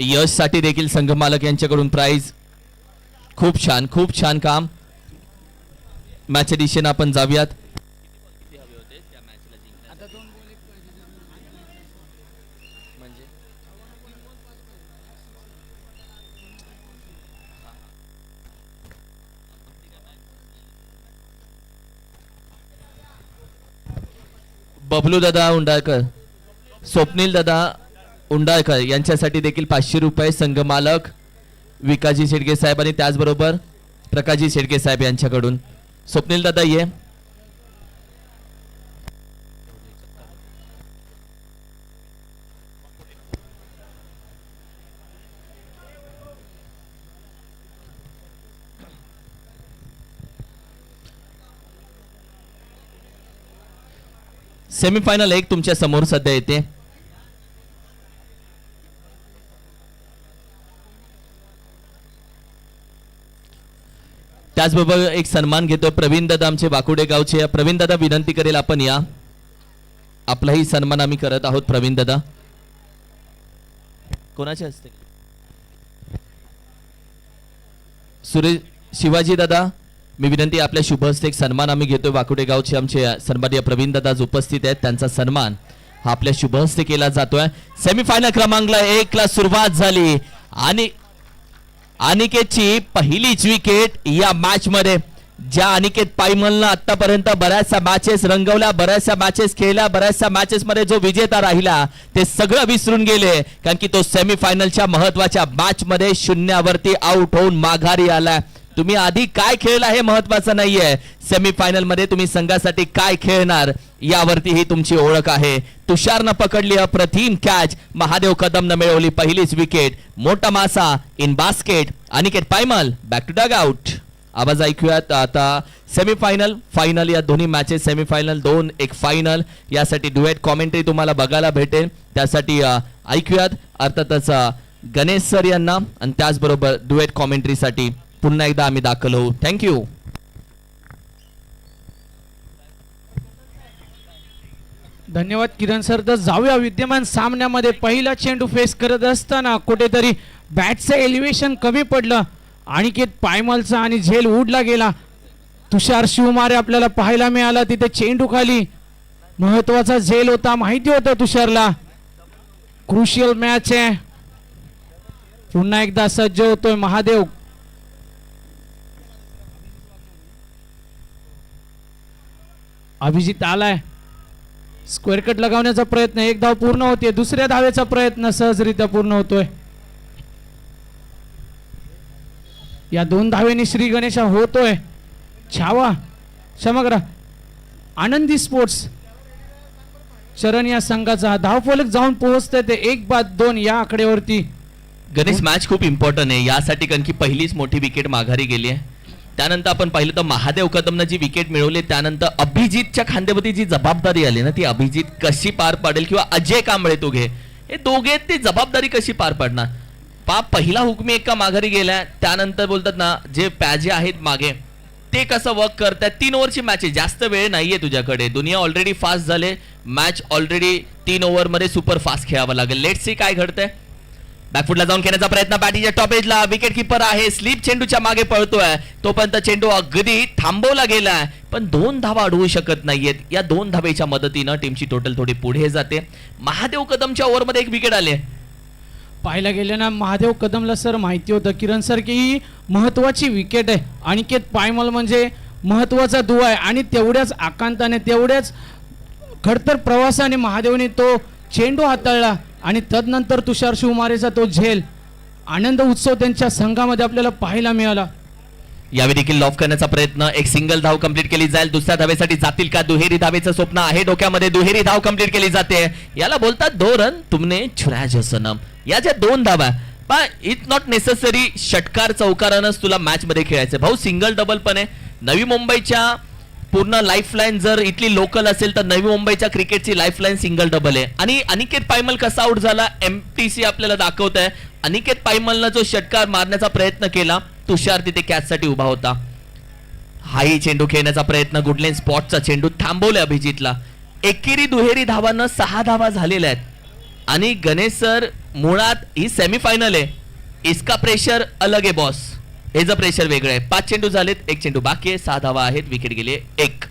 यशसाठी देखील संघ मालक यांच्याकडून प्राईज खूप छान खूप छान काम. मॅच दिशेने आपण जाऊयात. बबलू दादा उंडाळकर स्वप्नील दादा उंडाळकर यांच्यासाठी देखील पाचशे रुपये संघ मालक विकाजी शेडगे साहेब आणि त्याचबरोबर प्रकाशजी शेडगे साहेब यांच्याकडून. स्वप्नील दादा ये. सेमीफायनल एक तुमच्यासमोर सध्या येते. त्याचबरोबर एक सन्मान घेतो प्रवीण दादा आमचे वाकुडे गावचे. प्रवीण दादा विनंती करेल आपण या. आपलाही सन्मान आम्ही करत आहोत प्रवीण दादा. कोणाचे असते? सुरेश शिवाजी दादा मी विनंती आपल्या शुभ हस्ते एक सन्मान आम्ही घेतोय. वाकुडे गावचे आमचे सन्मान्य प्रवीण दादा उपस्थित आहेत त्यांचा सन्मान हा आपल्या शुभ हस्ते केला जातोय. सेमीफायनल क्रमांकला एक ला सुरुवात झाली आणि अनिकेतची पहिलीच विकेट या मॅच मध्ये. ज्या अनिकेत पायमलनं आतापर्यंत बऱ्याचशा मॅचेस रंगवल्या बऱ्याचशा मॅचेस खेळल्या बऱ्याचशा मॅचेस मध्ये जो विजेता राहिला ते सगळं विसरून गेले. कारण की तो सेमीफायनलच्या महत्त्वाच्या मॅच मध्ये शून्यावरती आउट होऊन माघारी आलाय. तुम्ही आधी काय खेळला हे महत्वाचं नाहीये. सेमीफायनलमध्ये तुम्ही संघासाठी काय खेळणार यावरती ही तुमची ओळख आहे. तुषारनं पकडली अप्रतिम कॅच महादेव कदमनं मिळवली पहिलीच विकेट मोठा मासा in basket Aniket Paymal back to dugout आवाज ऐकूयात आता. सेमीफायनल फायनल या दोन्ही मॅचेस सेमीफायनल दोन एक फायनल यासाठी डुएट कॉमेंट्री तुम्हाला बघायला भेटेल. त्यासाठी ऐकूयात. अर्थातच गणेश सर यांना आणि त्याचबरोबर डुएट कॉमेंट्रीसाठी पुन्हा एकदा आम्ही दाखल होऊ. थँक्यू धन्यवाद किरण सर तर जाऊया विद्यमान सामन्यामध्ये. पहिला चेंडू फेस करत असताना कुठेतरी बॅटचं एलिव्हेशन कमी पडलं. अनिकेत पायमलचा आणि झेल उडला गेला. तुषार शिवमारे आपल्याला पाहायला मिळाला. तिथे चेंडू खाली. महत्त्वाचा झेल होता. माहिती होतं तुषारला. क्रुशियल मॅच आहे. पुन्हा एकदा सज्ज होतोय महादेव. अभिजित आलाय. स्क्वेअर कट लगावण्याचा प्रयत्न एक धाव पूर्ण होते दुसऱ्या धावेचा प्रयत्न सहजरित्या पूर्ण होतोय. या दोन धावेने श्री गणेशा होतोय. छावा. क्षमा आनंदी स्पोर्ट्स. चरण या संघाचा धावफलक जाऊन पोहोचतंय ते एक बाद दोन या आकड्यावरती गणेश मॅच खूप इम्पॉर्टंट आहे. यासाठी कारण की पहिलीच मोठी विकेट माघारी गेली आहे त्यानंतर आपण पाहिलं तर महादेव कदमनं जी विकेट मिळवली त्यानंतर अभिजितच्या खांद्यावरती जी जबाबदारी आली ना ती अभिजित कशी पार पाडेल किंवा अजय कांबळे दोघे हे दोघे ती जबाबदारी कशी पार पाडणार? पा पहिला हुकमी एका माघारी गेलाय त्यानंतर बोलतात ना जे पॅजे आहेत मागे ते कसं वर्क करतात तीन ओव्हरची मॅच आहे जास्त वेळ नाहीये तुझ्याकडे. दुनिया ऑलरेडी फास्ट झाले मॅच ऑलरेडी तीन ओव्हरमध्ये सुपर फास्ट खेळावं लागेल. लेट सी काय घडतंय. बॅकफुटला जाऊन खेळण्याचा प्रयत्न. बॅटिंगच्या टॉपेजला विकेट किपर आहे. स्लीप चेंडूच्या मागे पळतोय. तोपर्यंत चेंडू अगदी थांबवला गेलाय. पण दोन धावा अडवू शकत नाहीयेत. या दोन धावेच्या मदतीनं टीमची टोटल थोडी पुढे जाते. महादेव कदमच्या ओव्हरमध्ये एक विकेट आले. पाहायला गेले ना महादेव कदमला सर माहिती होतं. किरण सर की ही महत्वाची विकेट आहे. अनिकेत पायमल म्हणजे महत्त्वाचा दुवा आहे. आणि तेवढ्याच आकांताने तेवढ्याच खडतर प्रवासाने महादेवने तो चेंडू हाताळला. आणि तदनंतर तुषार शिवमारेचा तो झेल आनंद उत्सव त्यांच्या संघामध्ये आपल्याला पाहायला मिळाला. यावेळी देखील लॉफ करण्याचा प्रयत्न एक सिंगल धाव कंप्लीट केली जाईल दुसऱ्या धावेसाठी जातील का? दुहेरी धावेचं स्वप्न आहे डोक्यामध्ये दुहेरी धाव कंप्लीट केली जाते. याला बोलतात दो रन तुमने छुराज सनम या ज्या दोन धावा पण इट नॉट नेसेसरी षटकार चौकारानच तुला मॅच मध्ये खेळायचं भाऊ सिंगल डबल पण आहे. नवी मुंबईच्या पूर्ण लाईफलाईन जर इथली लोकल असेल तर नवी मुंबईच्या क्रिकेटची लाईफलाईन सिंगल डबल आहे. आणि अनिकेत पायमल कसा आउट झाला एमटीसी आपल्याला दाखवत आहे अनिकेत पायमलनं जो षटकार मारण्याचा प्रयत्न केला तुषार तिथे कॅचसाठी उभा होता. हाही चेंडू खेळण्याचा प्रयत्न गुडलेन स्पॉटचा चेंडू थांबवलाय अभिजितला. एकेरी दुहेरी धावानं सहा धावा झालेल्या आहेत. आणि गणेश सर मुळात ही सेमीफायनल आहे. इसका प्रेशर अलग आहे बॉस हेचं प्रेशर वेगळं आहे पाच चेंडू झालेत एक चेंडू बाकी आहे सहा धावा आहेत विकेट गेले एक.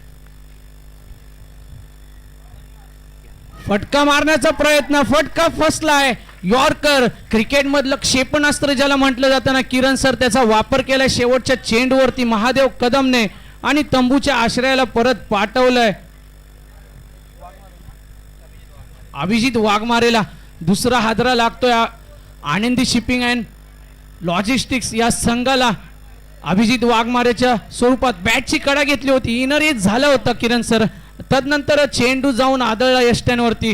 फटका मारण्याचा प्रयत्न फटका फसलाय. यॉर्कर क्रिकेट मधलं क्षेपणास्त्र ज्याला म्हटलं जातं ना किरण सर त्याचा वापर केलाय शेवटच्या चेंडूवरती महादेव कदमने आणि तंबूच्या आश्रयाला परत पाठवलंय. अभिजित वाघमारेला दुसरा हादरा लागतोय आनंदी शिपिंग अँड लॉजिस्टिक्स या संघाला अभिजित वाघमारेच्या स्वरूपात बॅटची कडा घेतली होती. इनर एज झालं होतं किरण सर तदनंतर चेंडू जाऊन आदळला यष्ट्यांवरती.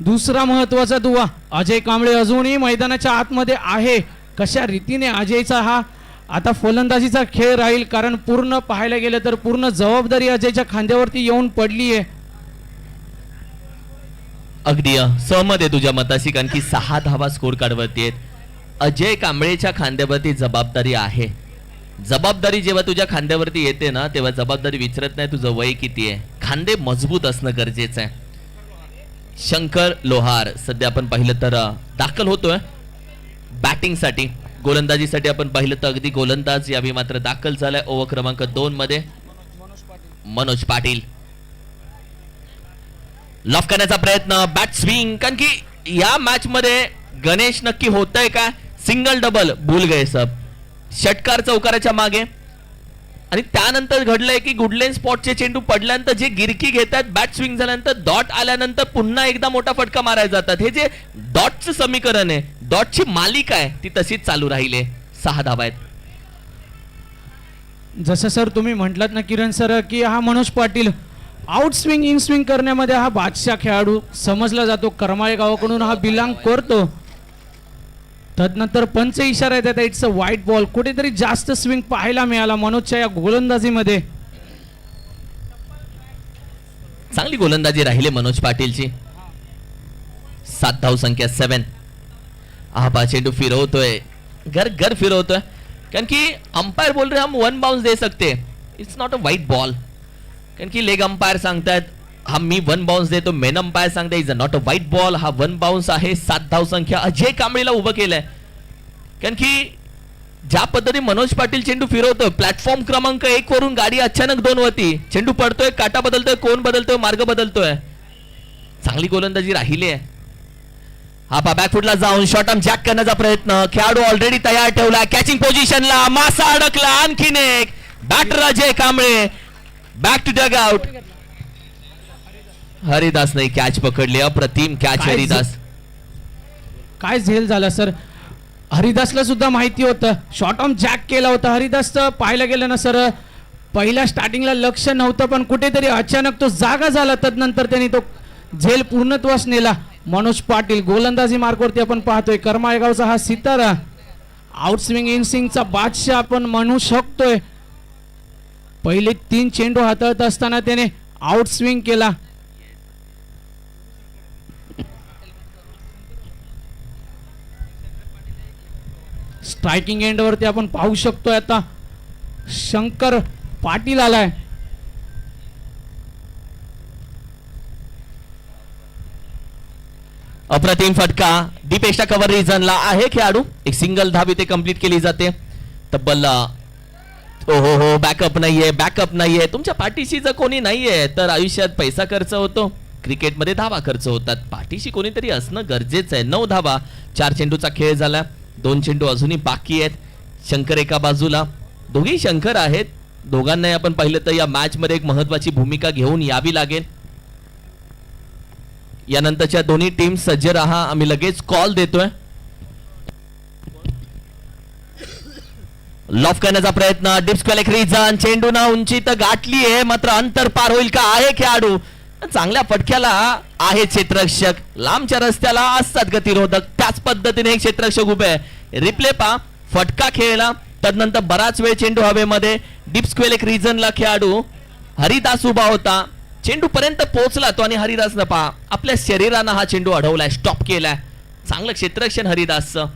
दुसरा महत्त्वाचा दुवा अजय कांबळे अजूनही मैदानाच्या आतमध्ये आहे. कशा रीतीने अजयचा हा आता फलंदाजीचा खेळ राहील? कारण पूर्ण पाहायला गेलं तर पूर्ण जबाबदारी अजयच्या खांद्यावरती येऊन पडली आहे अगदी सहमत आहे तुझ्या मताशी कारण की सहा धावा स्कोर काढवती आहेत. अजय कांबळेच्या खांद्यावरती जबाबदारी आहे. जबाबदारी जेव्हा तुझ्या खांद्यावरती येते ना तेव्हा जबाबदारी विचारत नाही तुझं वय किती आहे. खांदे मजबूत असणं गरजेचं आहे. शंकर लोहार सध्या आपण पाहिलं तर दाखल होतोय. बॅटिंगसाठी गोलंदाजीसाठी आपण पाहिलं तर अगदी गोलंदाज यावेळी मात्र दाखल झालाय. ओव्हर क्रमांक दोन मध्ये मनोज पाटील. लॉफ करण्याचा प्रयत्न बॅट स्विंग कारण की या मॅच मध्ये गणेश नक्की होत आहे का? सिंगल डबल भूल गए सब. षटकार चौकाराच्या मागे. आणि त्यानंतर घडलंय की गुडलेन स्पॉटचे चेंडू पडल्यानंतर जे गिरकी घेतात बॅट स्विंग झाल्यानंतर डॉट आल्यानंतर पुन्हा एकदा मोठा फटका मारायला जातात. हे जे डॉटचं समीकरण आहे डॉटची मालिका आहे ती तशीच चालू राहिली आहे. सहा धावा आहेत. जसं सर तुम्ही म्हटलात ना किरण सर की हा Manoj Patil out swing in swing करण्यामध्ये हा बादशाह खेळाडू समजला जातो. करमाळे गावाकडून हा बिलांग करतो. तदनंतर पंच इशारा येतात इट्स अ व्हाईट बॉल कुठेतरी जास्त स्विंग पाहायला मिळाला मनोजच्या या गोलंदाजीमध्ये. चांगली गोलंदाजी राहिली मनोज पाटीलची. सात धाव संख्या सेवन हा चेंडू फिरवतोय. घर घर फिरवतोय. कारण की अंपायर बोल रहे हम वन बाउंस दे सकते. इट्स नॉट अ वाईट बॉल कारण की लेग अंपायर सांगतायत हा मी वन बाउन्स देतो. मेन अंपायर सांगते is not a white ball हा वन बाउन्स आहे. सात धाव संख्या. अजय कांबळेला उभं केलंय. कारण की ज्या पद्धतीने मनोज पाटील चेंडू फिरवतोय प्लॅटफॉर्म क्रमांक एक वरून गाडी अचानक दोन वरती. चेंडू पडतोय काटा बदलतोय कोण बदलतोय मार्ग बदलतोय. चांगली गोलंदाजी राहिली आहे. हा पा बॅकफुटला जाऊन शॉर्ट आर्म जॅक करण्याचा प्रयत्न. खेळाडू ऑलरेडी तयार ठेवला कॅचिंग पोझिशनला मासा अडकला. आणखीन एक. Batter Ajay Kamble. Back to dugout Haridas नाही कॅच पकडली. अप्रतिम कॅच काय हरिदास. काय झेल झाला सर? हरिदासला सुद्धा माहिती होतं. शॉर्ट ऑन जॅक केला होता. हरिदासचं पाहायला गेलं ना सर? पहिल्या स्टार्टिंगला लक्ष नव्हतं पण कुठेतरी अचानक तो जागा झाला. तदनंतर त्यांनी तो झेल पूर्णत्वास नेला. मनोज पाटील गोलंदाजी मार्कवरती आपण पाहतोय. करमाळगावचा हा सितारा. आउट स्विंग इन स्विंगचा बादशाह आपण म्हणू शकतोय. पहिले तीन चेंडू हाताळत असताना त्याने आउट स्विंग केला. स्ट्रायकिंग एंडवरती आपण पाहू शकतोय आता. शंकर पाटील आलाय. अप्रतिम फटका. दीपेशा कव्हर रिझनला आहे खेळाडू. एक सिंगल धाव इथे कंप्लीट केली जाते. तब्बल हो हो हो बॅकअप नाहीये बॅकअप नाहीये. तुमच्या पाठीशी जर कोणी नाहीये तर आयुष्यात पैसा खर्च होतो. क्रिकेटमध्ये धावा खर्च होतात. पाठीशी कोणीतरी असणं गरजेचं आहे. नऊ धावा चार चेंडूचा खेळ झाला. दोन चेंडू अजूनही बाकी आहेत. शंकर एका बाजूला. दोघेही शंकर आहेत. दोघांनाही आपण पाहिलं तर या मॅच मध्ये एक महत्वाची भूमिका घेऊन यावी लागेल. यानंतरच्या दोन्ही टीम सज्ज राहा. आम्ही लगेच कॉल देतोय. लॉफ करण्याचा प्रयत्न. डिप्स रिझन चेंडू ना उंची तर गाठली आहे. मात्र अंतर पार होईल का? आहे खेळाडू. चांगल्या फटक्याला आहे क्षेत्ररक्षक. लांबच्या रस्त्याला असतात गतिरोधक. त्याच पद्धतीने एक क्षेत्ररक्षक उभे आहे. रिप्ले पा फटका खेळला. तदनंतर बराच वेळ चेंडू हवेमध्ये डिप्सक्वेल एक रिझनला खेळाडू हरिदास उभा होता. चेंडू पर्यंत पोहोचला तो आणि हरिदासनं पहा. आपल्या शरीरानं हा चेंडू अडवलाय स्टॉप केलाय. चांगलं क्षेत्ररक्षण हरिदासचं.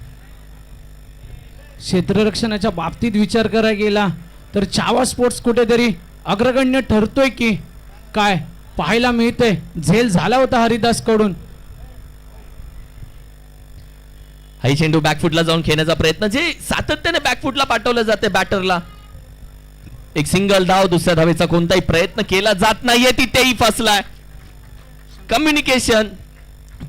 क्षेत्ररक्षणाच्या बाबतीत विचार करायला गेला तर चावा स्पोर्ट्स कुठेतरी अग्रगण्य ठरतोय की काय? पाहायला मिळतंय. झेल झाला होता हरिदास हाई चेंडू बॅकफुटला जाऊन खेळण्याचा प्रयत्न. जे सातत्याने बॅकफुटला पाठवलं जाते बॅटरला एक सिंगल धाव दुसऱ्या धावेचा कोणताही प्रयत्न केला जात नाहीये तिथेही फसलाय. कम्युनिकेशन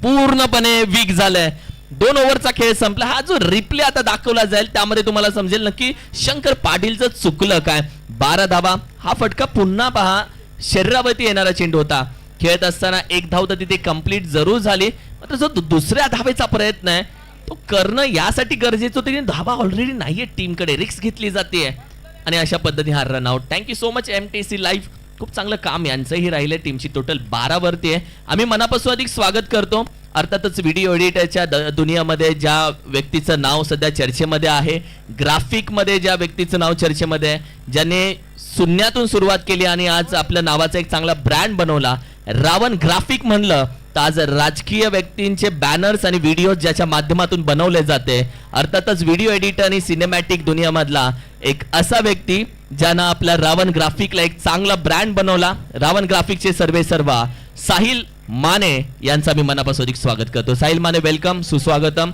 पूर्णपणे वीक झालंय. दोन ओव्हरचा खेळ संपला. हा जो रिप्ले आता दाखवला जाईल त्यामध्ये तुम्हाला समजेल नक्की शंकर पाटीलचं चुकलं काय? बारा धावा. हा फटका पुन्हा पहा. शरीरावरती येणारा चेंडू होता. खेळत असताना एक धाव तर तिथे कंप्लीट जरूर झाली. मात्र जो दुसऱ्या धावेचा प्रयत्न आहे तो करणं यासाठी गरजेचं होतं की धाबा ऑलरेडी नाहीये टीमकडे रिक्स घेतली जाते आणि अशा पद्धतीने हा run out thank you so much M T C live खूप चांगलं काम यांचंही राहिलं टीमची टोटल बारावरती आहे. आम्ही मनापासून अधिक स्वागत करतो. अर्थातच व्हिडिओ एडिटरच्या द- दुनियामध्ये ज्या व्यक्तीचं नाव सध्या चर्चेमध्ये आहे ग्राफिकमध्ये ज्या व्यक्तीचं नाव चर्चेमध्ये आहे ज्याने शून्यातून सुरुवात केली आणि आज आपल्या नावाचा एक चांगला ब्रँड बनवला. रावण ग्राफिक म्हणलं. आज राजकीय व्यक्तींचे बॅनर्स आणि व्हिडिओ ज्याच्या माध्यमातून बनवले जाते अर्थातच व्हिडिओ एडिटर आणि सिनेमॅटिक दुनियामधला एक असा व्यक्ती ज्यानं आपल्या रावण ग्राफिकला एक चांगला ब्रँड बनवला. रावण ग्राफिकचे सर्वे सर्वा साहिल माने यांचा मी मनापासून अधिक स्वागत करतो. साहिल माने वेलकम सुस्वागतम.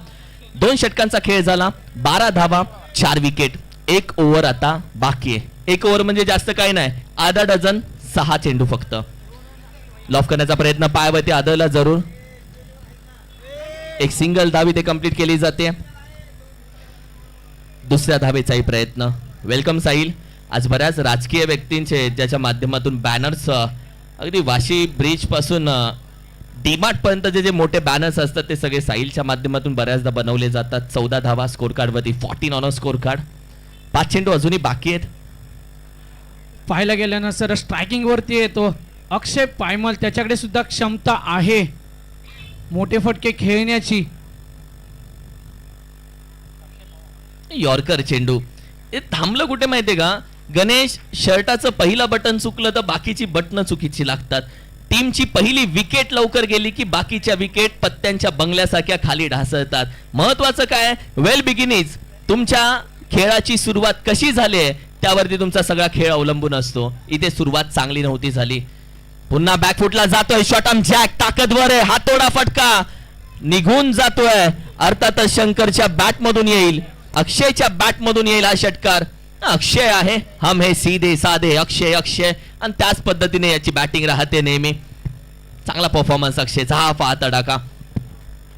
दोन षटकांचा खेळ झाला. बारा धावा चार विकेट एक ओव्हर आता बाकी आहे. एक ओव्हर म्हणजे जास्त काही नाही. आधा डझन सहा चेंडू फक्त. लॉफ करण्याचा प्रयत्न पायावरती आदळला जरूर. एक सिंगल धावी ते कंप्लीट केली जाते. दुसऱ्या धावेचाही प्रयत्न. वेलकम साहिल. आज बऱ्याच राजकीय व्यक्तींचे ज्याच्या माध्यमातून बॅनर्स अगदी वाशी ब्रिजपासून डीमार्टपर्यंतचे जे मोठे बॅनर्स असतात ते सगळे साहिलच्या माध्यमातून बऱ्याचदा बनवले जातात. चौदा धावा स्कोर कार्डवरती फॉर्टीन ऑन स्कोर कार्ड पाच चेंडू अजूनही बाकी आहेत. पाहायला गेल्यानं सर स्ट्रायकिंगवरती येतो. अक्षय पायमल त्याच्याकडे सुद्धा क्षमता आहे. मोठे फटके खेळण्याची. यॉर्कर चेंडू. हे थांबलं कुठे माहितीये का? गणेश शर्टाचं पहिलं बटन चुकलं तर बाकीची बटणं चुकीची लागतात. टीमची पहिली विकेट लवकर गेली की बाकीच्या विकेट पत्त्यांच्या बंगल्यासारख्या खाली ढासळतात. महत्वाचं काय? वेल बिगिनीज तुमच्या खेळाची सुरुवात कशी झाली आहे? त्यावरती तुमचा सगळा खेळ अवलंबून असतो. इथे सुरुवात चांगली नव्हती झाली. पुन्हा बॅकफुटला जातोय. शॉटम जॅक ताकदवर आहे. हातोडा फटका. निघून जातोय. अर्थातच शंकरच्या बॅट मधून येईल. अक्षयच्या बॅट मधून येईल हा षटकार. अक्षय आहे. हम हे सीधे साधे. अक्षय अक्षय. आणि त्याच पद्धतीने याची बॅटिंग राहते नेहमी. चांगला परफॉर्मन्स अक्षयचा. हा फा तडाका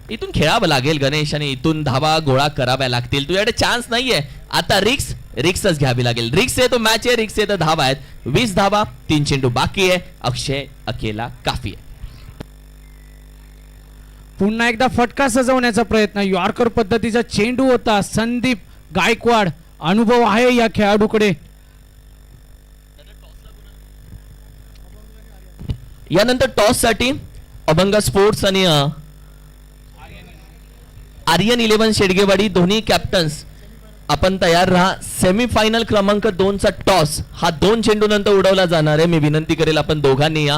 इथून खेळावं लागेल गणेश आणि इथून धावा गोळा कराव्या लागतील. तुझ्याकडे चान्स नाहीये. आता रिक्स रिक्सच घ्यावी लागेल. रिक्स आहे तो मॅच आहे रिक्स आहे तर धावा आहेत. वीस धावा तीन चेंडू बाकी आहे. अक्षय अकेला काफी आहे. पुन्हा एकदा फटका सजवण्याचा प्रयत्न. यॉर्कर पद्धतीचा चेंडू होता. संदीप गायकवाड अनुभव आहे या खेळाडूकडे. यानंतर टॉससाठी अभंग स्पोर्ट्स आणि आर्यन इलेव्हन शेडगेवाडी दोन्ही कॅप्टन्स आपण तयार राहा. सेमीफायनल क्रमांक दोनचा टॉस हा दोन चेंडू नंतर उडवला जाणार आहे. मी विनंती करेल आपण दोघांनी या.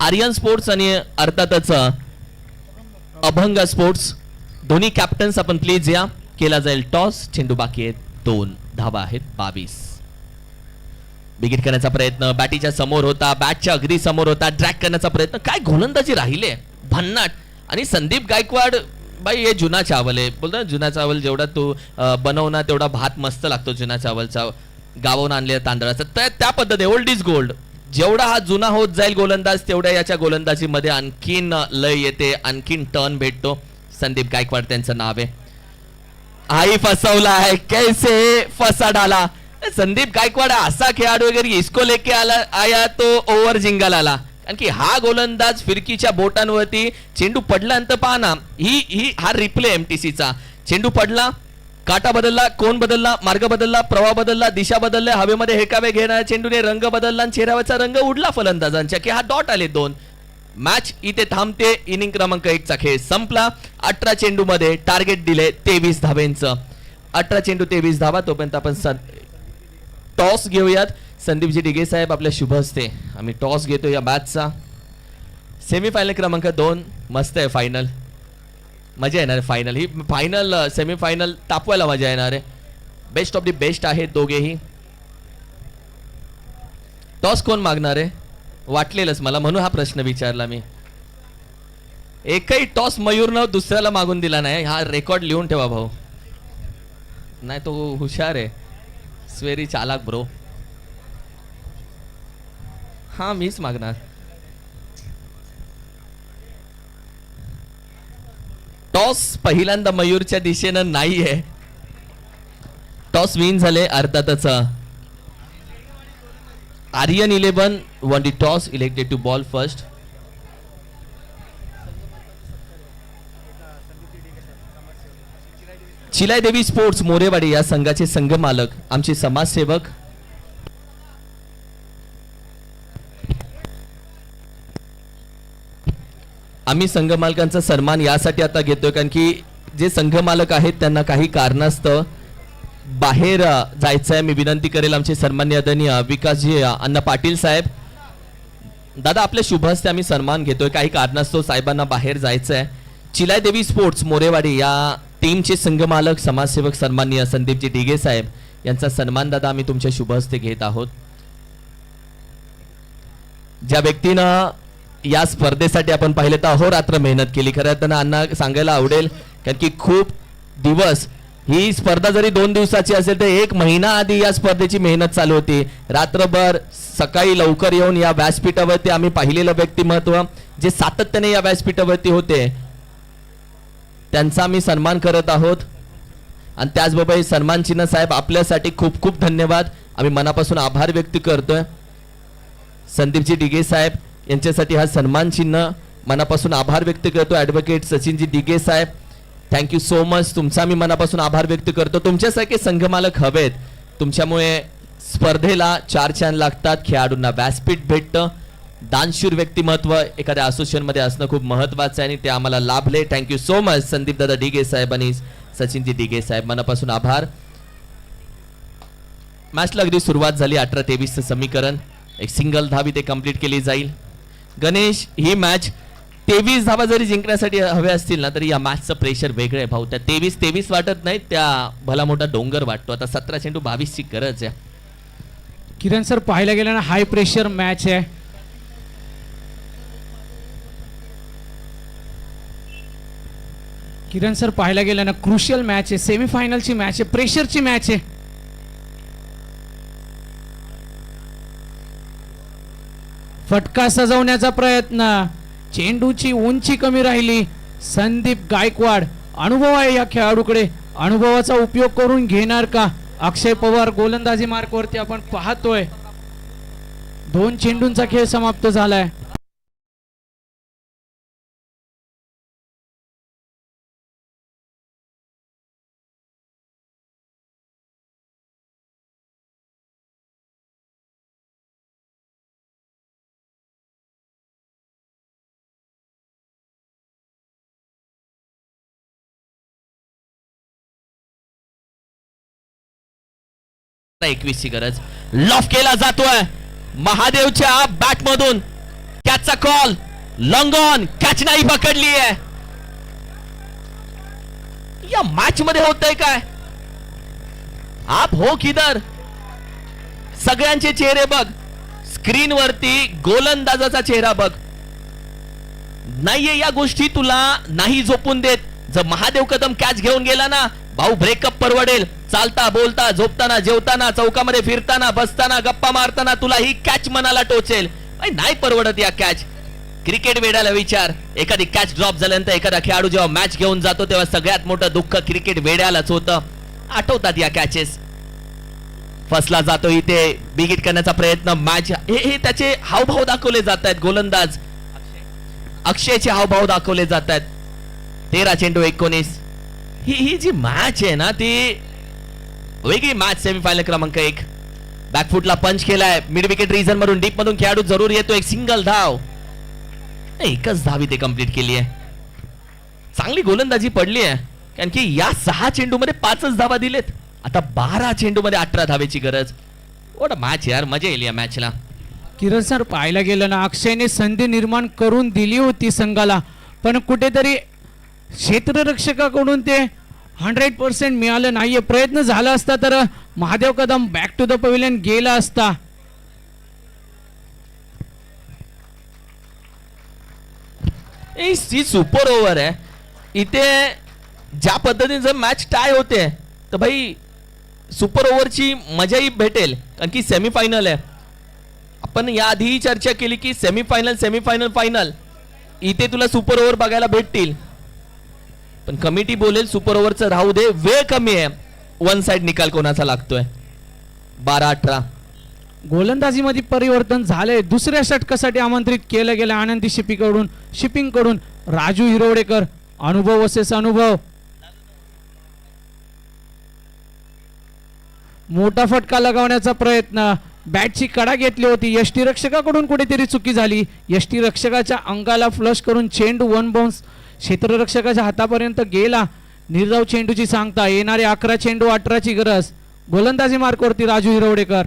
आर्यन स्पोर्ट्स आणि अर्थातच अभंग स्पोर्ट्स दोन्ही कॅप्टन्स आपण प्लीज या. केला जाईल टॉस चेंडू बाकी आहेत. दोन. धावा आहेत. बावीस. बिगिट करण्याचा प्रयत्न. बॅटीच्या समोर होता. बॅटच्या अगदी समोर होता. ड्रॅक करण्याचा प्रयत्न. काय गोलंदाजी राहिले भन्नाट. आणि संदीप गायकवाड बाई हे जुना चावल आहे. बोलतो ना जुना चावल जेवढा तू बनव ना तेवढा भात मस्त लागतो जुना चावलचा. गावून आणलेला तांदळाचा. तर त्या पद्धती ओल्ड इज गोल्ड जेवढा हा जुना होत जाईल गोलंदाज तेवढ्या याच्या गोलंदाजीमध्ये आणखीन लय येते आणखीन टर्न भेटतो. संदीप गायकवाड त्यांचं नाव आहे. आई फसवला आहे कैसे फसा डाला संदीप गायकवाड असा खेळाडू वगैरे इसको लेके आला आया तो ओव्हर जिंगाल आला कारण की हा गोलंदाज फिरकीच्या बोटांवरती चेंडू पडल्यानंतर पहा ना ही ही हा रिप्ले एमटीसीचा चेंडू पडला काटा बदलला कोण बदलला मार्ग बदलला प्रवाह बदलला दिशा बदलल्या हवेमध्ये हेकावे घेणाऱ्या चेंडूने रंग बदलला आणि चेहऱ्यावरचा रंग उडला फलंदाजांच्या की हा डॉट आले दोन. मॅच इथे थांबते इनिंग क्रमांक एकचा खेळ संपला. अठरा चेंडूमध्ये टार्गेट दिले तेवीस धावेंचं. अठरा चेंडू तेवीस धावा तोपर्यंत आपण टॉस घेऊयात. संदीपजी डिगे साहेब आपल्या शुभ हस्ते. आम्ही टॉस घेतो या मॅचचा सेमीफायनल क्रमांक दोन. मस्त आहे फायनल मजा येणार आहे फायनल ही फायनल सेमीफायनल तापवायला मजा येणार आहे. बेस्ट ऑफ दी बेस्ट आहेत दोघेही. टॉस कोण मागणार आहे? वाटलेलंच मला म्हणून हा प्रश्न विचारला मी. एकही टॉस मयूरनं दुसऱ्याला मागून दिला नाही. हा रेकॉर्ड लिहून ठेवा भाऊ. नाही तो हुशार आहे. स्वेरी चालाक ब्रो हा मीच मागणार. टॉस पहिल्यांदा मयूरच्या दिशेनं नाहीये. टॉस विन झाले अर्थातच Aryan eleven one D toss elected to bowl first. Chilai Devi sports Morewadi या संघाचे संघ मालक आमचे समाजसेवक. आम्ही संघ मालकांचा सन्मान यासाठी आता घेतोय कारण की जे संघ मालक आहेत त्यांना काही कारणास्तव बाहेर जायचं आहे मी विनंती करेल आमचे सन्मान्य आदरणीय विकासजी अण्णा पाटील साहेब. दादा आपल्या शुभ हस्ते आम्ही सन्मान घेतोय. काही कारणास्तव साहेबांना बाहेर जायचं आहे चिलाय देवी स्पोर्ट्स मोरेवाडी या टीमचे संघमालक समाजसेवक सन्माननीय संदीपजी डिगे साहेब यांचा सन्मान दादा आम्ही तुमच्या शुभ हस्ते घेत आहोत. ज्या व्यक्तीनं या स्पर्धेसाठी आपण पाहिलं तर अहोरात्र मेहनत केली. खरं तर अण्णा सांगायला आवडेल कारण की खूप दिवस ही स्पर्धा जरी दोन दिवसाची असेल तर एक महिना आधी या स्पर्धेची मेहनत चालू होती. रात्रभर सकाळी लवकर येऊन या व्यासपीठावरती आम्ही पाहिलेलं व्यक्तिमत्व जे सातत्याने या व्यासपीठावरती होते त्यांचा आम्ही सन्मान करत आहोत. आणि त्याचबरोबर सन्मान चिन्ह साहेब आपल्यासाठी खूप खूप धन्यवाद. आम्ही मनापासून आभार व्यक्त करतोय. संदीपजी डिगे साहेब यांच्यासाठी हा सन्मान चिन्ह मनापासून आभार व्यक्त करतो. ॲडव्होकेट सचिनजी डिगे साहेब थँक्यू सो मच तुमचा मी मनापासून आभार व्यक्त करतो. तुमच्यासारखे संघमालक हवेत. तुमच्यामुळे स्पर्धेला चार छान लागतात. खेळाडूंना व्यासपीठ भेटतं. दानशूर व्यक्तिमत्व एखाद्या असोसिएशनमध्ये असणं खूप महत्वाचं आहे आणि ते आम्हाला लाभले. थँक्यू सो मच संदीपदादा डिगे साहेब आणि सचिनजी डिगे साहेब. मनापासून आभार. मॅचला अगदी सुरुवात झाली. अठरा तेवीसचं समीकरण. एक सिंगल धावी ते कंप्लीट केली जाईल. गणेश ही मॅच तेवीस धावा जरी जिंकण्यासाठी हव्या असतील ना तरी या मॅचचं प्रेशर वेगळं आहे भाऊ. त्या तेवीस तेवीस वाटत नाही त्या भला मोठा डोंगर वाटतो. आता सतरा चेंडू बावीसची गरज आहे. किरण सर पाहायला गेलं ना हाय प्रेशर मॅच आहे. किरण सर पाहायला गेलं ना क्रुशियल मॅच आहे. सेमीफायनलची मॅच आहे. प्रेशरची मॅच आहे. फटका सजवण्याचा प्रयत्न. चेंडूची उंची कमी राहिली. संदीप गायकवाड अनुभव आहे या खेळाडूकडे. अनुभवाचा उपयोग करून घेणार का? अक्षय पवार गोलंदाजी मार्कवरती आपण पाहतोय. दोन चेंडूंचा खेळ समाप्त झालाय. एकवीस ची गरज. लॉफ केला जातोय. महादेवच्या बॅट मधून. कॅचचा कॉल लॉंग ऑन कॅच नाही पकडली आहे. या मॅच मध्ये होतय काय? आप हो किधर? सगळ्यांचे चेहरे बघ. स्क्रीन वरती गोलंदाजाचा चेहरा बघ. नाहीये या गोष्टी तुला नाही झोपून देत. जर महादेव कदम कॅच घेऊन गेला ना भाऊ ब्रेकअप परवडेल. चालता बोलता झोपताना जेवताना चौकामध्ये फिरताना बसताना गप्पा मारताना तुला ही कॅच मनाला टोचेल. नाही परवडत या कॅच क्रिकेट वेड्याला विचार. एखादी कॅच ड्रॉप झाल्यानंतर एखादा खेळाडू जेव्हा मॅच घेऊन जातो तेव्हा सगळ्यात मोठं दुःख क्रिकेट वेड्यालाच होतं. आठवतात या कॅचेस फसला जातो इथे. बिगिट करण्याचा प्रयत्न मॅच हे हे त्याचे हावभाव दाखवले जात आहेत गोलंदाज. अक्षयचे हावभाव दाखवले जात आहेत तेरा चेंडू एकोणीस. ही ही जी मॅच आहे ना ती वेगळी मॅच सेमीफायनल क्रमांक एक. बॅकफुटला पंच केलाय. मिड विकेट रिझन मधून डीप मधून खेळाडू जरूर येतो एक सिंगल धाव. एकच धाव इथे कंप्लीट केली आहे. चांगली गोलंदाजी पडली आहे. कारण की या सहा चेंडू मध्ये पाचच धावा दिलेत. आता बारा चेंडू मध्ये अठरा धावेची गरज. ओढ मॅच यार. मजा येईल या मॅचला किरण सर पाहायला गेलं ना अक्षयने संधी निर्माण करून दिली होती संघाला. पण कुठेतरी क्षेत्ररक्षकाकडून ते हंड्रेड पर्सेंट मिळालं नाहीये. प्रयत्न झाला असता तर Mahadev Kadam back to the pavilion गेला असता. ही सी सुपर ओव्हर आहे. इथे ज्या पद्धतीने जर मॅच टाय होते तर भाई सुपर ओव्हरची मजाही भेटेल कारण की सेमीफायनल आहे. आपण याआधीही चर्चा केली की सेमीफायनल सेमीफायनल फायनल इथे तुला सुपर ओव्हर बघायला भेटतील. पण कमिटी बोलेल सुपर ओव्हरचं राहू दे वेळ कमी आहे. वन साइड निकाल कोणाचा लागतोय? बारा अठरा. गोलंदाजीमध्ये परिवर्तन झाले दुसऱ्या षटकासाठी आमंत्रित केलं गेलं आनंदी शिपिंगकडून शिपिंगकडून राजू हिरवडेकर अनुभव असेस अनुभव. मोठा फटका लगावण्याचा प्रयत्न. बॅटची कडा घेतली होती. यष्टीरक्षकाकडून कुठेतरी चुकी झाली. यष्टीरक्षकाच्या अंगाला फ्लश करून चेंडू वन बाउन्स क्षेत्ररक्षकाच्या हातापर्यंत गेला. निर्धाव चेंडूची सांगता येणारे अकरा चेंडू अठराची गरज. गोलंदाजी मार्कवरती राजू हिरवडेकर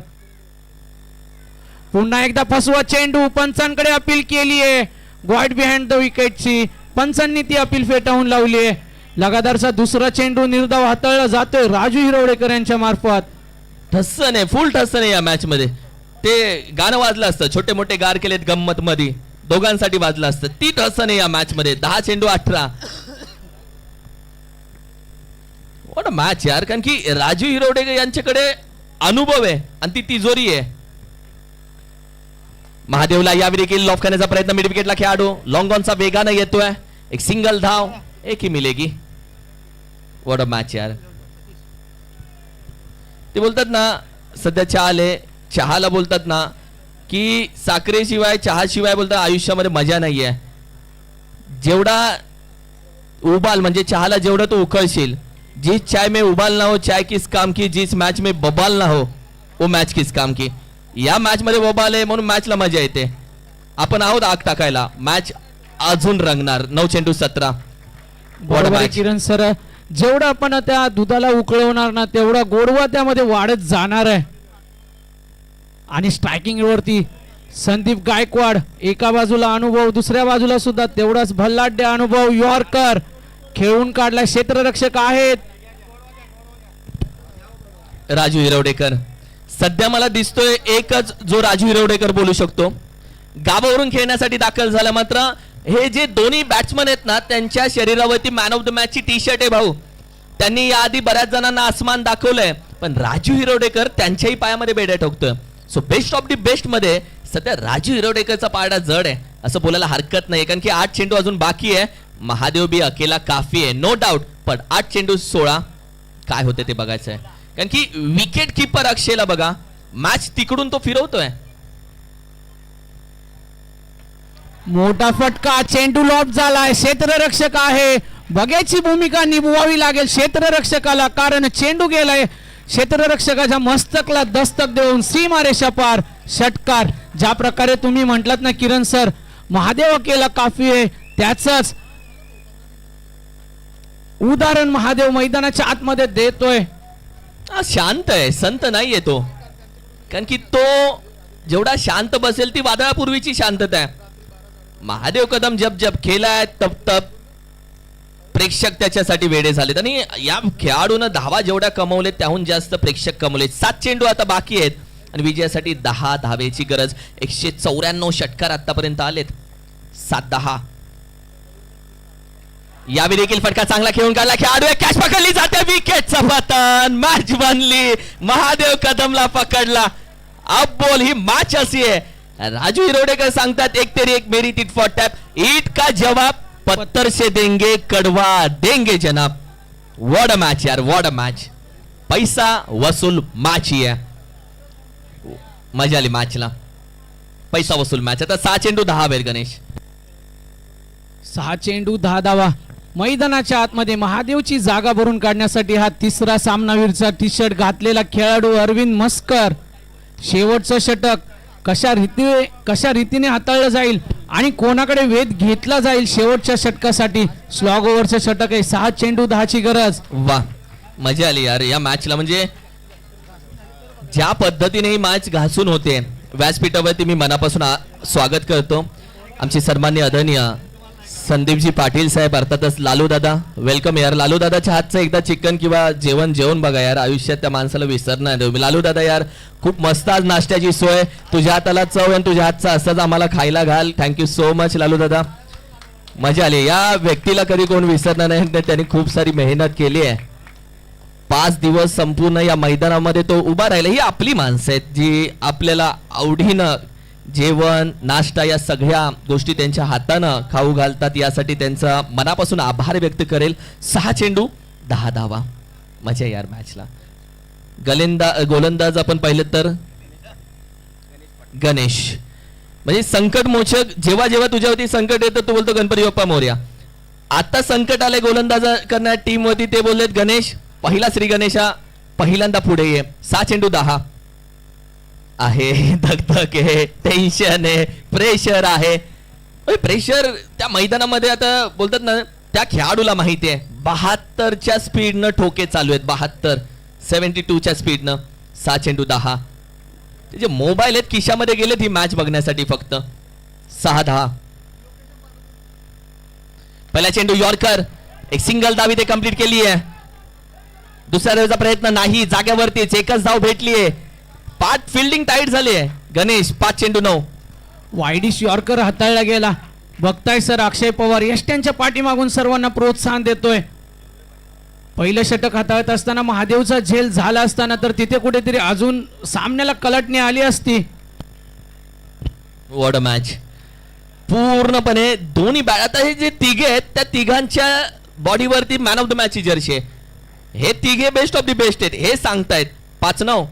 पुन्हा एकदा फसवा चेंडू पंचांकडे अपील केली आहे गॉड बिहाइंड द विकेटची पंचांनी ती अपील फेटाळून लावली आहे लगातारचा दुसरा चेंडू निर्धाव हाताळला जातोय राजू हिरवडेकर यांच्या मार्फत. ठस्सन आहे फुल ठस्सन आहे या मॅच मध्ये. ते गाणं वाजलं असतं छोटे मोठे गार केलेत गंमत मध्ये दोघांसाठी वाजलं असतं. ती ठस्सन नाही या मॅच मध्ये दहा चेंडू अठरा. वॉट मॅच यार. कारण की राजू हिरोडे यांच्याकडे अनुभव आहे आणि ती तिजोरी आहे. महादेवला यावेळी देखील लॉफ करण्याचा प्रयत्न मिड विकेटला खेळाडू. लॉंग ऑनचा वेगानं येतोय. एक सिंगल धाव. एक ही मिलेगी. वॉट अ मॅच यार. ते बोलतात ना सध्या चहा आले चहाला बोलतात ना की साखरेशिवाय चहाशिवाय बोलतात आयुष्यामध्ये मजा नाहीये. जेवढा उबाल म्हणजे चहाला जेवढं तू उकळशील जिस चाय में उबाल ना हो चाय किस काम की जिस मॅच में बबाल ना हो वो मॅच किस काम की. या मॅच मध्ये बबाल आहे म्हणून मॅचला मजा येते. आपण आहोत आग टाकायला. मॅच अजून रंगणार. नऊ चेंडू सतरा. आहे. किरण सर. जेवढं आपण त्या दुधाला उकळवणार ना तेवढा गोडवा त्यामध्ये वाढत जाणार आहे. आणि स्ट्रायकिंगवरती संदीप गायकवाड एका बाजूला अनुभव दुसऱ्या बाजूला सुद्धा तेवढाच भल्लाढ्य अनुभव यॉर्कर. खेळून काढला क्षेत्ररक्षक आहेत. राजू हिरवडेकर. सध्या मला दिसतोय एकच जो राजू हिरवडेकर बोलू शकतो. गावावरून खेळण्यासाठी दाखल झाला मात्र हे जे दोन्ही बॅट्समन आहेत ना त्यांच्या शरीरावरती मॅन ऑफ द मॅच ची टी शर्ट आहे भाऊ. त्यांनी याआधी बऱ्याच जणांना आसमान दाखवलंय. पण राजू हिरवडेकर त्यांच्याही पायामध्ये बेड्या ठोकतोय. सो बेस्ट ऑफ दी बेस्टमध्ये सध्या राजू हिरवडेकरचा पारडा जड आहे. असं बोलायला हरकत नाही कारण की आठ चेंडू अजून बाकी आहे. महादेव बी अकेला काफी आहे नो डाऊट पण आठ चेंडू सोळा काय होते ते बघायचं आहे कारण की विकेट किपर अक्षयला बघा मॅच तिकडून तो फिरवतोय. मोठा फटका चेंडू लॉप झालाय क्षेत्ररक्षक आहे. बघ्याची भूमिका निभवावी लागेल क्षेत्ररक्षकाला कारण चेंडू गेलाय. क्षेत्ररक्षकाच्या मस्तकला दस्तक देऊन सीमारेषा पार. षटकार ज्या प्रकारे तुम्ही म्हटलात ना किरण सर महादेव केला काफी आहे त्याच उदाहरण महादेव मैदानाच्या आतमध्ये देतोय. शांत आहे संत नाहीये तो. कारण की तो जेवढा शांत बसेल ती वादळापूर्वीची शांतता आहे. महादेव कदम जप जप खेलाय तब तप. प्रेक्षक त्याच्यासाठी वेडे झालेत. आणि या खेळाडूनं धावा जेवढ्या कमवलेत त्याहून जास्त प्रेक्षक कमवले सात चेंडू आता बाकी आहेत. आणि विजयासाठी दहा धावेची गरज. एकशे चौऱ्याण्णव षटकार आतापर्यंत आलेत. सात दहा. यावेळी देखील फटका चांगला खेळून काढला. खेळाडू कॅच पकडली जाते. विकेट पतन. मॅच बनली. महादेव कदमला पकडला. अब बोल ही मॅच अशी आहे. राजू हिरोडेकर सांगतात एक तरी एक मेरी टिट फॉर टॅप ईट का जवाब पत्थर से देंगे कड़वा देंगे जनाब। वॉट मॅच यार वॉट मॅच पैसा वसूल मॅच ही आहे मजा आली मॅचला पैसा वसूल मॅच आता सहा चेंडू दहा बेल गणेश। सहा चेंडू दहा धावा। मैदानाच्या आतमध्ये महादेवची जागा भरून काढण्यासाठी हा तिसरा सामनावीरचा टी शर्ट घातलेला खेळाडू अरविंद मस्कर. शेवटचं षटक कशा रीतीने कशा रीतीने हाताळलं जाईल? आणि कोणाकडे वेध घेतला जाईल शेवटच्या षटकासाठी? स्लॉग ओव्हरचं षटक आहे. सहा चेंडू दहाची गरज. वा मजा आली यार. या मॅचला म्हणजे ज्या पद्धतीने ही मॅच घासून होते व्यासपीठावरती मी मनापासून आ- स्वागत करतो. आमचे सन्मान्य आदरणीय संदीपजी पाटील साहेब अर्थातच लालू दादा. वेलकम यार. लालू दादाच्या हातचं एकदा चिकन किंवा जेवण जेवण बघा यार. आयुष्यात त्या माणसाला विसरणार नाही लालू दादा यार खूप मस्त आज नाश्त्याची सोय. तुझ्या हाताला चव आणि तुझ्या हातचा असंच आम्हाला खायला घाल. थँक्यू सो मच लालू दादा. मजा आली. या व्यक्तीला कधी कोण विसरणार नाही. त्यांनी खूप सारी मेहनत केली आहे. पाच दिवस संपूर्ण या मैदानामध्ये तो उभा राहिला. ही आपली माणसं आहेत जी आपल्याला आवडीनं जेवण नाश्ता या सगळ्या गोष्टी त्यांच्या हातानं खाऊ घालतात. यासाठी त्यांचा मनापासून आभार व्यक्त करेल. सहा चेंडू दहा धावा. मजा यार मॅचला गलेंदा गोलंदाज आपण पाहिलं तर? गणेश. म्हणजे संकट मोचक जेव्हा जेव्हा तुझ्यावरती संकट येतं तू बोलतो गणपती बाप्पा मोर्या. आता संकट आले गोलंदाज करण्या टीम वरती ते बोललेत गणेश पहिला श्री गणेशा पहिल्यांदा पुढे ये. सहा चेंडू दहा. आहे. धकधक आहे. टेन्शन आहे. प्रेशर आहे. प्रेशर त्या मैदानामध्ये आता बोलतात ना त्या खेळाडूला माहिती आहे. बहात्तरच्या स्पीडनं ठोके चालू आहेत. बहात्तर. सेव्हन्टी टूच्या स्पीडनं सहा चेंडू दहा. ते जे मोबाईल आहेत खिशामध्ये गेलेत ही मॅच बघण्यासाठी फक्त. सहा दहा. पहिला चेंडू यॉर्कर. एक सिंगल धावी ते कंप्लीट केली आहे दुसऱ्या धावेचा प्रयत्न नाही. जाग्यावरतीच एकच धाव भेटली आहे पाच फिल्डिंग टाईट झाली आहे. गणेश पाच चेंडू नऊ. वायडिश यॉर्कर हाताळला गेला. बघताय सर अक्षय पवार यष्ट्यांच्या पाठीमागून सर्वांना प्रोत्साहन देतोय. पहिलं षटक हाताळत असताना महादेवचा झेल झाला असताना तर तिथे कुठेतरी अजून सामन्याला कलटणी आली असती. वॉट अ मॅच पूर्णपणे दोन्ही बॅट आता हे जे तिघे आहेत त्या तिघांच्या बॉडीवरती मॅन ऑफ द मॅचची जर्सी आहे. हे तिघे बेस्ट ऑफ द बेस्ट आहेत हे सांगतायत. पाच नऊ.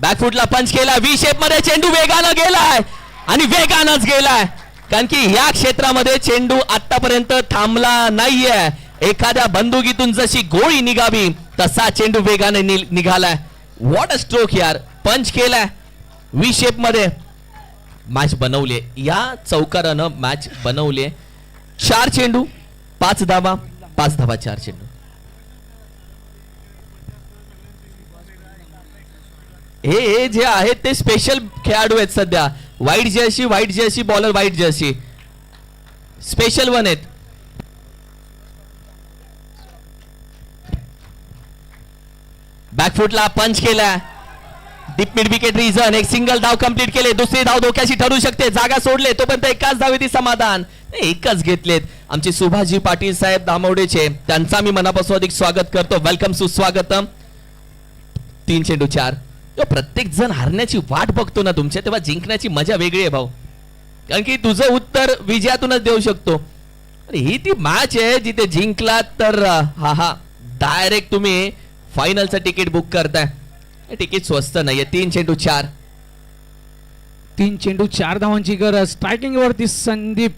बॅकफुटला पंच केला. व्ही शेपमध्ये चेंडू वेगानं गेलाय. आणि वेगानच गेलाय. कारण की या क्षेत्रामध्ये चेंडू आतापर्यंत थांबला नाहीये. एखाद्या बंदुकीतून जशी गोळी निघावी तसा चेंडू वेगाने नि- निघालाय. वॉट अ स्ट्रोक यार. पंच केलाय. व्ही शेपमध्ये. मॅच बनवले या चौकारानं मॅच बनवले चार चेंडू पाच धावा. पाच धावा चार चेंडू. हे हे जे आहेत ते स्पेशल खेळाडू आहेत सध्या. White jersey white jersey bowler white jersey special one आहेत. बॅकफुटला पंच केला. डीप मिड विकेट रिझन एक सिंगल धाव कंप्लीट केले. दुसरी धाव धोक्याशी ठरू शकते. जागा सोडले. तोपर्यंत एकाच धावेती समाधान. एकच घेतलेत. आमचे सुभाषजी पाटील साहेब दामवडेचे त्यांचा मी मनापासून अधिक स्वागत करतो. वेलकम सुस्वागतम. तीन चेंडू चार. प्रत्येक जण हारण्याची वाट बघतो ना तुमच्या तेव्हा जिंकण्याची मजा वेगळी आहे भाऊ. कारण की तुझं उत्तर विजयातूनच देऊ शकतो. ही ती मॅच आहे जिथे जिंकला तर हा हा. डायरेक्ट तुम्ही फायनलचं तिकीट बुक करताय. तिकीट स्वस्त नाहीये तीन चेंडू चार. तीन चेंडू चार धावांची गरज. स्ट्रायकिंग वरती संदीप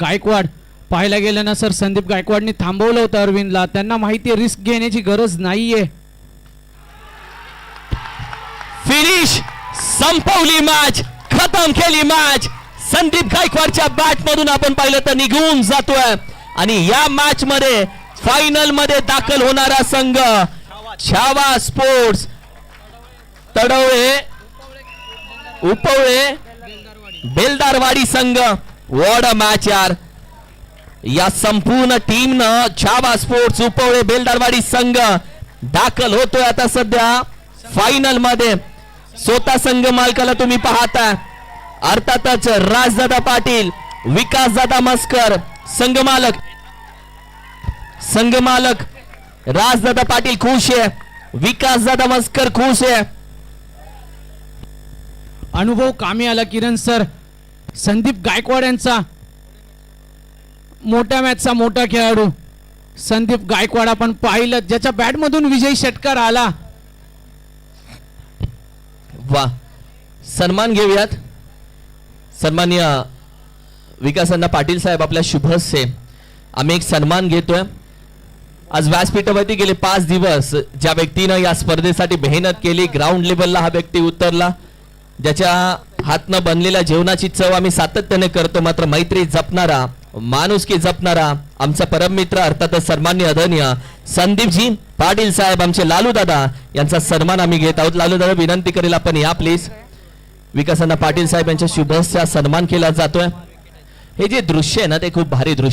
गायकवाड. पाहायला गेलं ना सर संदीप गायकवाडने थांबवलं होतं अरविंदला. त्यांना माहिती रिस्क घेण्याची गरज नाहीये. फिनिश संपवली मॅच खतम केली मॅच संदीप गायकवाडच्या बॅट मधून आपण पाहिलं तर निघून जातोय. आणि या मॅच मध्ये फायनलमध्ये दाखल होणारा संघ छावा स्पोर्ट्स तडवळे उपवळे बेलदारवाडी संघ. वॉड मॅच यार. या संपूर्ण टीमनं छावा स्पोर्ट्स उपवळे बेलदारवाडी संघ दाखल होतोय आता सध्या. फायनलमध्ये स्वतः संघ मालकाला तुम्ही पाहता. अर्थातच राजदादा पाटील विकासदादा मस्कर संघ मालक. संघ मालक राजदादा पाटील खुश आहे. विकासदादा मस्कर खुश आहे. अनुभव कामी आला किरण सर. संदीप गायकवाड यांचा मोठ्या मॅचचा मोठा खेळाडू. संदीप गायकवाड आपण पाहिलं ज्याच्या बॅटमधून विजयी षटकार आला. वा. सन्मान घेऊयात. सन्मान्य विकासांना पाटील साहेब आपल्या शुभसे आम्ही एक सन्मान घेतोय. आज व्यासपीठावरती गेले पाच दिवस ज्या व्यक्तीनं या स्पर्धेसाठी मेहनत केली ग्राउंड लेवलला हा व्यक्ती उतरला ज्याच्या हातनं बनलेल्या जेवणाची चव आम्ही सातत्याने करतो मात्र मैत्री जपणारा माणुसकी जपणारा आमचा परममित्र अर्थातच सन्मान्य आदरणीय संदीपजी पाटील साहेब आमचे लालू दादा यांचा सन्मान आम्ही घेत आहोत. लालू दादा विनंती करेल आपण या प्लीज विकासांना पाटील साहेब यांच्या शुभेच्छा सन्मान केला जातोय. हे जे दृश्य आहे ना ते खूप भारी दृश्य